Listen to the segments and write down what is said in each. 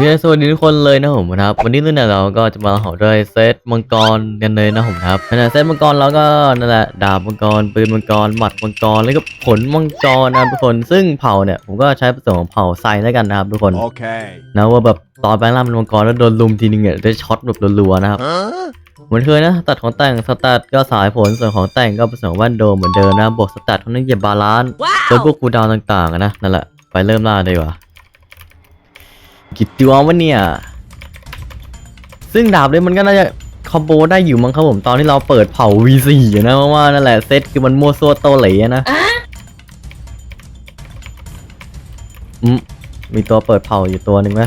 เคสวัสดีทุกคนเลยนะผมนะครับ วันนี้เรื่องเนี่ยเราก็จะมาเห่าด้วยเซตมังกรกันเลยนะผมครับนั่นแหละเซตมังกรเราก็นั่นแหละดาบมังกรปืนมังกรหมัดมังกรแล้วก็ผลมังกรนะครับทุกคนซึ่งเผ่าเนี่ยผมก็ใช้ผสมของเผ่าไซแล้วกันนะครับทุกคน Okay. นะว่าแบบตอนแปลงร่างเป็นมังกรแล้วโดนลุมทีนึงเนี่ยได้ช็อตแบบรัวๆนะครับ Huh? เหมือนเคยนะสตัดของแต่งสตัดก็สายผลส่วนของแต่งก็ผสมว่านโดมเหมือนเดิมนะบวกสตัดของนักเหยียบบาลานซ์โดยพวกคูลดาวน์ต่างๆอะนะนั่นแหละไปเริ่มล่าเลยดีกว่ะ กี่ตัววะเนี่ย ซึ่งดาบเลยมันก็น่าจะคอมโบได้อยู่มั้งครับผมตอนที่เราเปิดเผา V4 อะนะเพราะว่านั่นแหละเซตคือมันมั่วซั่วโตเหลยอะนะอืมมีตัวเปิดเผาอยู่ตัวหนึ่งไหม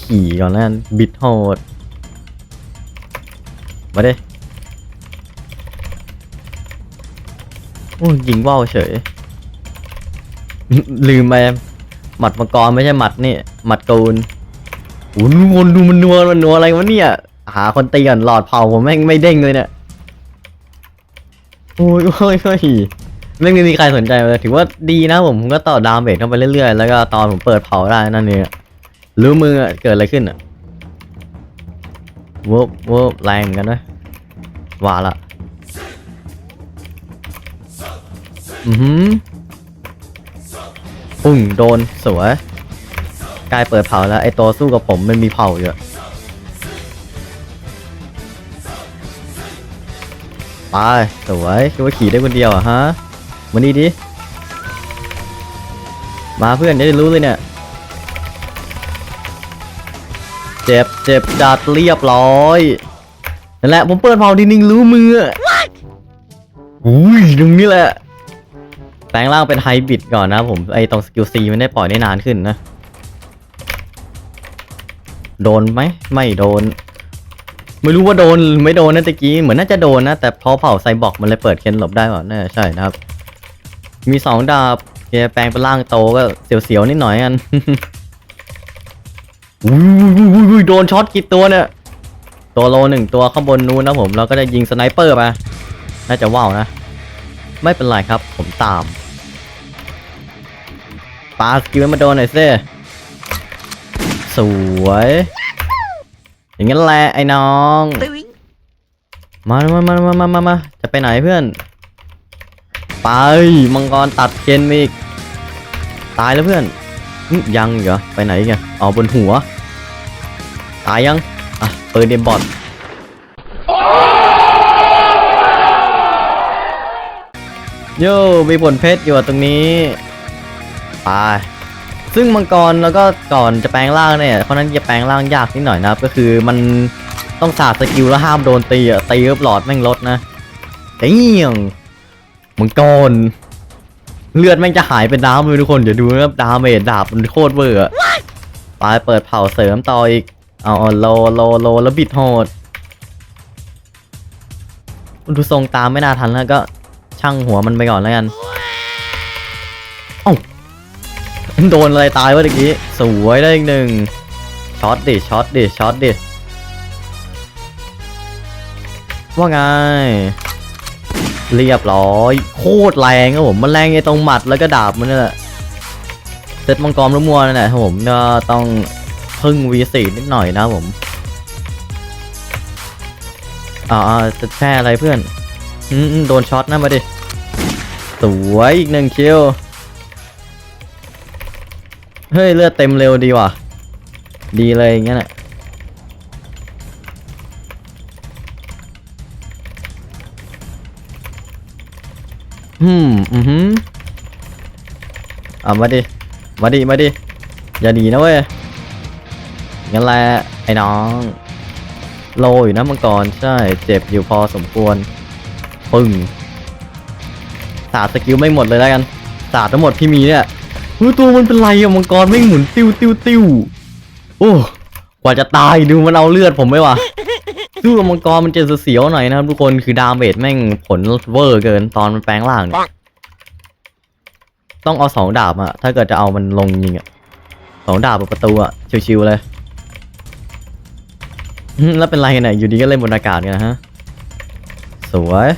ขี่ก่อนแล้วกันบิดโหดมาดิโอ้ยยิงว่าวเฉย ลืมไปหมัดมังกรไม่ใช่หมัดนี่ หมัดกูนโอ้นวลดูมันนัวมันนัวอะไรวะเนี่ย หาคนตีก่อนหลอดเผาผมแม่งไม่เด้งเลยเนี่ยโอ้ยโอ้ยโอ้ยไม่มีใครสนใจเลยถือว่าดีนะผมผมก็ต่อดาเมจเข้าไปเรื่อยๆ แล้วก็ตอนผมเปิดเผาได้นั่นเองรู้มือเกิดอะไรขึ้นอะเวิร์บเวิร์บแรงเหมือนกันนะว่าละอือหือปุ้งโดนสวย กลายเปิดเผาแล้วไอตัวสู้กับผมมันมีเผาอยู่อะไปสวยคิดว่าขี่ได้คนเดียวอะฮะมานี่ดิมาเพื่อนจะได้รู้เลยเนี่ย เจ็บเจ็บจัดเรียบร้อยนั่นแหละผมเปิดเผาทีนึงรู้มืออะอุ้ยตรงนี้แหละแปลงร่างเป็นไฮบริดก่อนนะผมไอตรงสกิลซีมันได้ปล่อยได้นานขึ้นนะ โดนไหมไม่โดน ไม่รู้ว่าโดนไม่โดนนะตะกี้เหมือนน่าจะโดนนะ แต่พอเผาไซบอร์กมันเลยเปิดเคนหลบได้ก่อนน่าใช่นะครับ มีสองดาบแกแปลงเป็นร่างโตก็เสียวๆนิดหน่อยกันอุ้ยโดนช็อตกี่ตัวเนี่ย ตัวโลหนึ่งตัวข้างบนนู้นนะผมเราก็จะยิงสไนเปอร์ไปน่าจะว่าวนะ ไม่เป็นไรครับ ผมตามปาสกิลมาโดนหน่อยซิ สวย อย่างนั้นแหละไอ้น้องมามามามามามามาจะไปไหนเพื่อน ไป มังกรตัดเกนมาอีก ตายแล้วเพื่อนอื้อยังอีกเหรอ ไปไหนอีกันอ๋อบนหัว ตายยัง อะเปิดเดมบอทโย่มีผลเพชรอยู่อะตรงนี้ ไป ซึ่งมังกรแล้วก็ก่อนจะแปลงร่างเนี่ยเขาะนั้นจะแปลงร่างยากนิดหน่อยนะครับ ก็คือมันต้องสาดสกิลแล้วห้ามโดนตีอะตีปุ๊บหลอดแม่งลดนะเตี้ยงมังกรเลือดแม่งจะหายเป็นน้ำเลยทุกคนเดี๋ยวดูนะครับดาเมจดาบมันโคตรเวอร์อะไปเปิดเผาเสริมต่ออีกเอาโลโลโลแล้วบิดโหดดูทรงตามไม่น่าทันแล้วก็ช่างหัวมันไปก่อนแล้วกัน โดนอะไรตายวะตะกี้ สวยได้อีกหนึ่งช็อตดิช็อตดิช็อตดิว่าไง เรียบร้อย โคตรแรงครับผมมันแรงไอ้ตรงหมัดแล้วก็ดาบมันนี่แหละเซตมังกรลูกมัวนั่นแหละครับผมก็ต้องพึ่ง V4 นิดหน่อยนะผมอ่าจะแช่อะไรเพื่อนอืมโดนช็อตนะมาดิ สวยอีกหนึ่งคิว เฮ้ย เลือดเต็มเร็วดีว่ะ ดีเลยอย่างเงี้ยน่ะอืม อือหืออะมาดิ มาดิ มาดิ อย่าหนีนะเว้ย งั้นแหละไอ้น้อง โลอยู่นะมังกร ใช่ เจ็บอยู่พอสมควร ปึ้งสาดสกิลไม่หมดเลยแล้วกัน สาดทั้งหมดที่มีเนี่ย เฮ้ยตัวมันเป็นไรอะมังกรไม่งหมุนติ้วติ้วติ้วโอ้กว่าจะตายดูมันเอาเลือดผมไหมวะสู้กับมังกรมันจะเสียวหน่อยนะครับทุกคนคือดาเมจแม่งผลเวอร์เกินตอนมันแปลงร่างเนี่ยต้องเอาสองดาบอะถ้าเกิดจะเอามันลงยิงอะสองดาบประตูอะชิวๆเลยแล้วเป็นไรเนี่ยอยู่ดีก็เล่นบนอากาศกันนะฮะสวย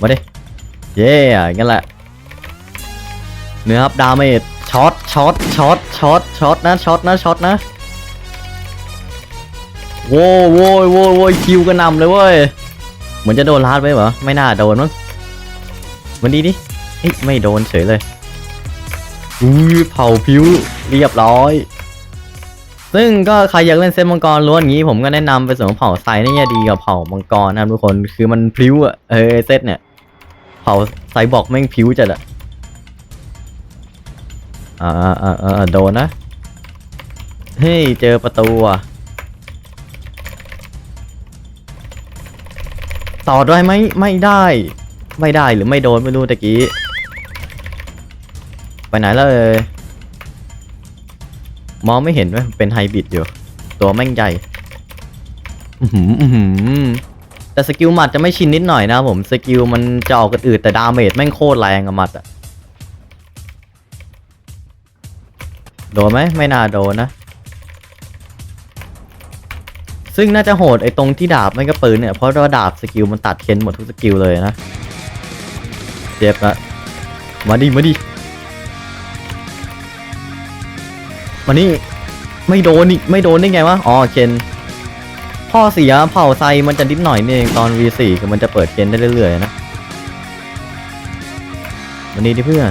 มาดิเย้งั้นแหละ เนื้อครับดาเมจช็อตช็อตช็อตช็อตช็อตนะช็อตนะช็อตนะโว้ยโว้ยโว้ยโว้ยคิวกระนำเลยเว้ยเหมือนจะโดนลาดไปเหรอไม่น่าโดนมั้งวันดีดิเอ๊ะไม่โดนเฉยเลยอุ้ยเผาผิวเรียบร้อย ซึ่งก็ใครอยากเล่นเซตมังกรล้วนอย่างนี้ผมก็แนะนำไปส่วนเผาไซนี่ดีกว่าเผามังกรนะทุกคนคือมันพลิ้วอะเออเซตเนี่ยเผาไซบอกแม่งพลิ้วจัดอะ อ่าอ่าอ่าโดนนะ เฮ้ย เจอประตูอะต่อได้ไหมไม่ได้ ไม่ได้หรือไม่โดนไม่รู้ตะกี้ ไปไหนแล้วเอ่ยมองไม่เห็นไหมเป็นไฮบริดอยู่ ตัวแม่งใหญ่แต่สกิลหมัดจะไม่ชินนิดหน่อยนะผม สกิลมันจะออกกันอืดแต่ดาเมจแม่งโคตรแรงอะหมัดอะ โดนไหมไม่น่าโดนนะ ซึ่งน่าจะโหดไอ้ตรงที่ดาบไม่ก็ปืนเนี่ยเพราะว่าดาบสกิลมันตัดเค้นหมดทุกสกิลเลยนะเจ็บอะมาดิมาดิมานี่ไม่โดนอีกไม่โดนได้ไงวะอ๋อเคนพ่อเสียเผาไซมันจะนิดหน่อยนี่เองตอน V4 คือมันจะเปิดเคนได้เรื่อยๆนะมานี่ดิเพื่อน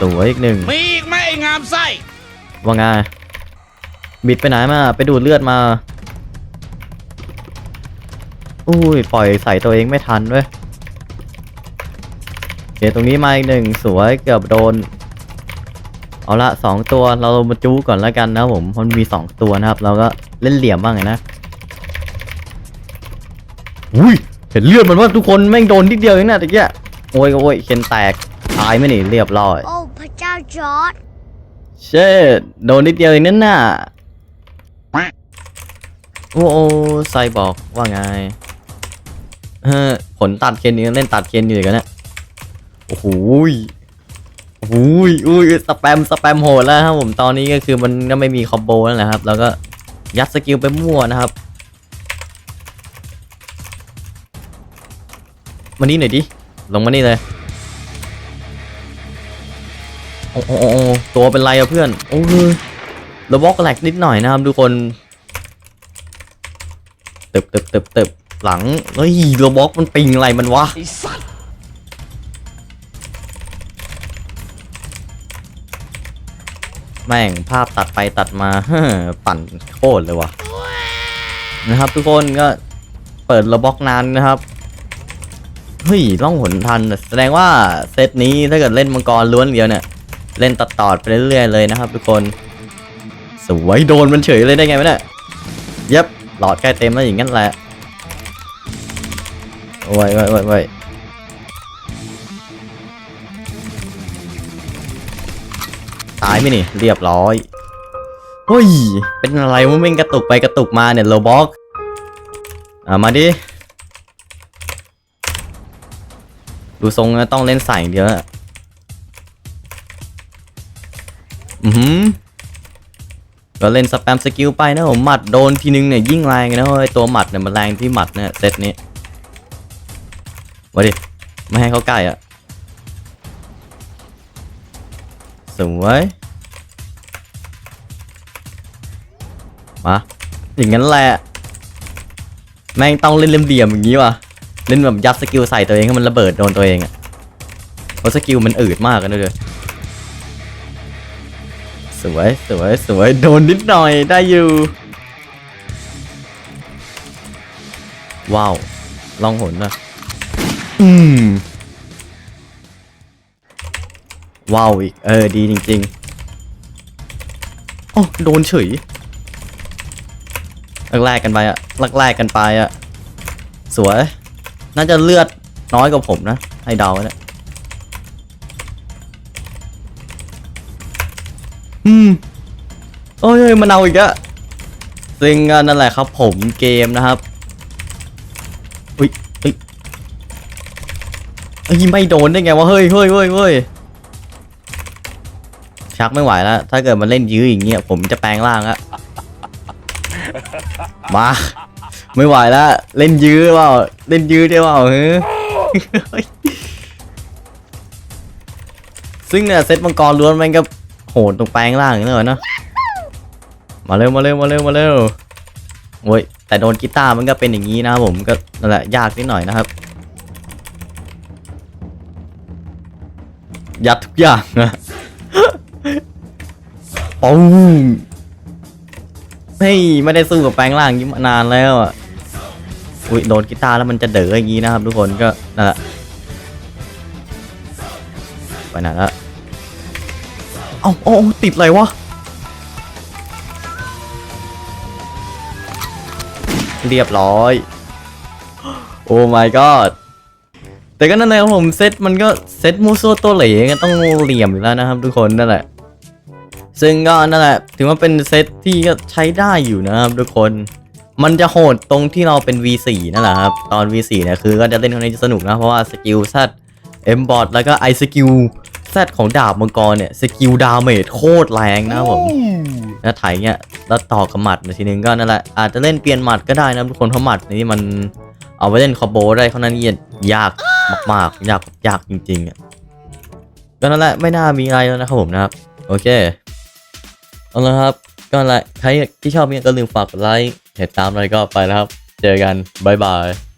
สวยอีกหนึ่งมีอีกไหมไอ้งามไส้ว่าไงบิดไปไหนมา ไปดูดเลือดมา อุ้ย ปล่อยใส่ตัวเองไม่ทันเว้ยโอเคตรงนี้มาอีกหนึ่งสวยเกือบโดน เอาละสองตัวเรามาจู้ก่อนแล้วกันนะผมมันมีสองตัวนะครับ เราก็เล่นเหลี่ยมบ้างไงนะอุ้ยเห็นเลือดมันว่าทุกคนแม่งโดนนิดเดียวเองนะตะเกียโอ้ยโอ้ยเคนแตกตายไหม่หนีเรียบร้อย โอ้ พระเจ้าจอร์ดเช่โดนนิดเดียวเองนั่นน่ะ โอ้โอ้ไซบอกว่าไงเออผลตัดเคนนี่เล่นตัดเคนอยู่กันนี่ยโอ้โหโอ้โหยอุ้ยสแปมสแปมโหดแล้วครับผมตอนนี้ก็คือมันก็ไม่มีคอมโบแล้วนะครับ แล้วก็ยัดสกิลไปมั่วนะครับมานี่หน่อยดิ ลงมานี่เลย โอ้โหโอ้ตัวเป็นไรอะเพื่อน โอ้ยเราบล็อกแหลกนิดหน่อยนะครับทุกคนเติบเติบเติบเติบหลัง เฮ้ยเราบล็อกมันปิงอะไรมันวะแม่งภาพตัดไปตัดมาฮปั่นโคตรเลยวะนะครับ ทุกคนก็เปิดระบอกนานนะครับเฮ้ยล่องหนทัน แสดงว่าเซตนี้ถ้าเกิดเล่นมังกรล้วนเดียวเนี่ย เล่นตัดตอดไปเรื่อยๆเลยนะครับ ทุกคน สวยโดนมันเฉยเลยได้ไงวะเนี่ยเย็บหลอดใกล้เต็มแล้วอย่างนั้นแหละโอ้ยโอ้ยโอ้ยโอ้ยตายไหมนี่ เรียบร้อยเฮ้ย เป็นอะไรวะม่งกระตุกไปกระตุกมาเนี่ยโลบ็อกอะมาดิ ดูทรงต้องเล่นใส่อย่างเดียวอะ อือหือก็เล่นสแปมสกิลไปนะผมหมัดโดนทีนึงเนี่ยยิ่งแรงนะเว้ยตัวหมัดเนี่ยมันแรงที่หมัดเนี่ยเซตนี้มาดิไม่ให้เขาใกล้อะสวยมาอย่างนั้นแหละแม่งต้องเล่นเหลี่ยมอย่างนี้วะเล่นแบบยัดสกิลใส่ตัวเองให้มันระเบิดโดนตัวเองอะเพราะสกิลมันอืดมากกันด้วย สวยสวยสวยโดนนิดหน่อยได้อยู่ ว้าว ลองหนนะอืมว้าวอีก เออ ดีจริงๆโอ้โดนเฉยแลกๆกันไปอะแลกๆกันไปอะสวย น่าจะเลือดน้อยกว่าผมนะ ให้เดาเนี่ย อืมโอ้ยมันเอาอีกอะซึ่งนั่นแหละครับ ผมเกมนะครับอุ้ยเฮ้ยเฮ้ไม่โดนได้ไงวะเฮ้ยเฮ้ยเฮ้ยเฮ้ยชักไม่ไหวแล้ว ถ้าเกิดมันเล่นยื้ออย่างเงี้ยผมจะแปลงร่างละมาไม่ไหวแล้วเล่นยื้อเปล่าเล่นยื้อได้เปล่าเฮ้ยซึ่งเนี่ยเซตมังกรล้วนมันก็ โหดตรงแปลงล่างนี่เลยเนาะมาเร็วมาเร็วมาเร็วมาเร็วโอ้ยแต่โดนกีตาร์มันก็เป็นอย่างนี้นะผมก็นั่นแหละยากนิดหน่อยนะครับ ยัดทุกอย่างนะปุ้งเฮ้ยไม่ได้สู้กับแปลงล่างยิ้มานานแล้วอะอุ้ยโดนกีตาร์แล้วมันจะเด๋ออย่างนี้นะครับ ทุกคนก็นั่นแหละไปไหนละ เอาเอ้าติดอะไรวะเรียบร้อย โอ้ my god แต่ก็นั่นแหละครับผมเซตมันก็เซตมูโซตัวเหลก็ต้องเหลี่ยมอยู่แล้วนะครับทุกคนนั่นแหละ ซึ่งก็นั่นแหละ ถือว่าเป็นเซตที่ก็ใช้ได้อยู่นะครับทุกคน มันจะโหดตรงที่เราเป็น V4 นั่นแหละครับ ตอน V4 เนี่ยคือก็จะเล่นคนนี้จะสนุกนะ เพราะว่าสกิล Z M bot แล้วก็ I สกิล Z ของดาบมังกรเนี่ยสกิลดาเมจโคตรแรงนะครับผมแล้วไถเนี่ยแล้วต่อกับหมัดมาทีนึงก็นั่นแหละอาจจะเล่นเปลี่ยนหมัดก็ได้นะทุกคนเพราะหมัดนี่มันเอาไว้เล่นคอมโบได้เขานั้นเนี่ยยากมากๆยากยากจริงๆอะก็นั่นแหละไม่น่ามีอะไรแล้วนะครับผมนะครับโอเคเอาละครับก็นั่นแหละใครที่ชอบเนี่ยก็ลืมฝากกดไลค์ติดตามอะไรก็ไปแล้วครับ เจอกันบ๊ายบาย